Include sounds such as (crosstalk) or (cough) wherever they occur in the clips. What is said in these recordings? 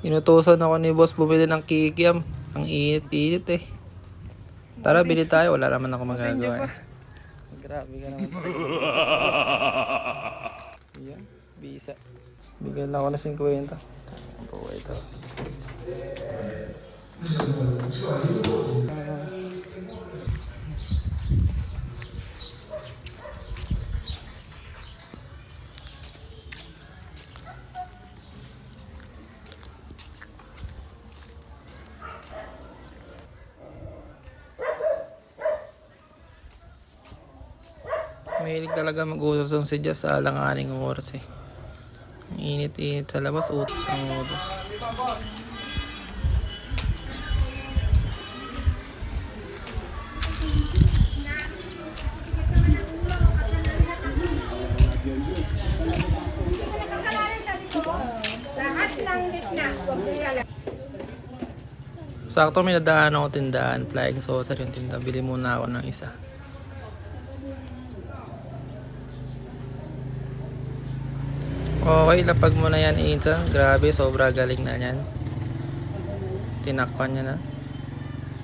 Inutusan ako ni boss bumili ng kikiam. Ang init-init eh. Tara, bili tayo. Wala naman ako magagawa. eh. Grabe ka naman. (laughs) Yan, bisa. Bigyan lang ako ng 50. Ang ito. Mahilig talaga mag-utos si Jess sa alanganing oras eh. Ang init-init sa labas, utos ang utos. Sakto may nadaan ako tindahan, flying saucer yung tinda. Bili muna ako ng isa. Okay, lapag mo na yan, Ethan. Grabe, sobra galing na yan. Tinakpan niya na.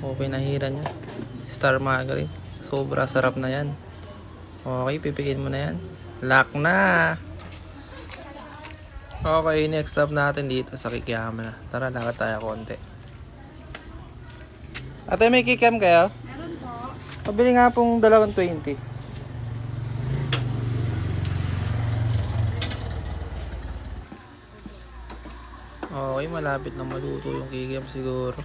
O, pinahira niya. Star Margaret. Sobra sarap na yan. Okay, pipiin mo na yan. Lock na! Okay, next stop natin dito sa kikiyama na. Tara, lakad tayo konti. Ate, may kikam kayo? Meron po. Pabili nga pong 220. Okay, malapit na maluto yung kikam siguro.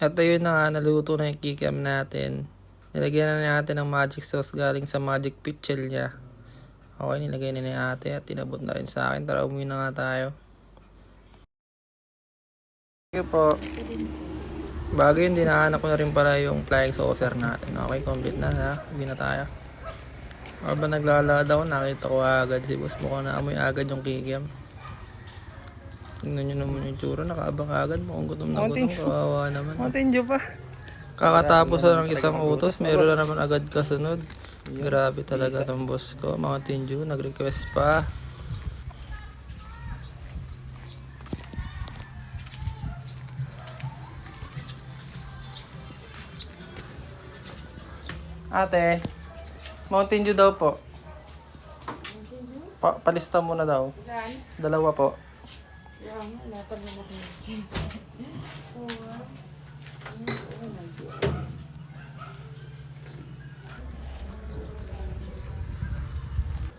At ayun na nga, naluto na yung kikam natin. Nilagyan na natin ng magic sauce galing sa magic pichel niya. Okay, nilagay na ni ate at tinabot na rin sa akin. Tara, umuwi na nga tayo. Sige po. Bagay yun, dinahanap ko na rin pala yung flying saucer natin. Okay, complete na ha. Uwi na tayo. Habang naglalakad ako, nakita ko agad si boss. Mukhang naamoy agad yung kikiam. Tingnan nyo naman yung tsura. Nakaabang agad. Mukhang gutom na gutom. Kawawa naman. Dew pa. Kakatapos na ng isang utos, meron na naman agad kasunod. Grabe talaga tong boss ko. Mountain Dew, nag-request pa. Ate, Mountain Dew daw po. Pa palista muna daw. Saan? Dalawa po. Wala pa naman ako.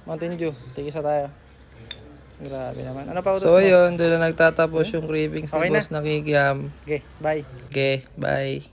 Mountain Dew. Tigisa tayo. Grabe naman. Ano pa utos So mo? yun, doon na nagtatapos yung cravings Okay ni na. boss na kikiam. Okay, bye. Okay, bye.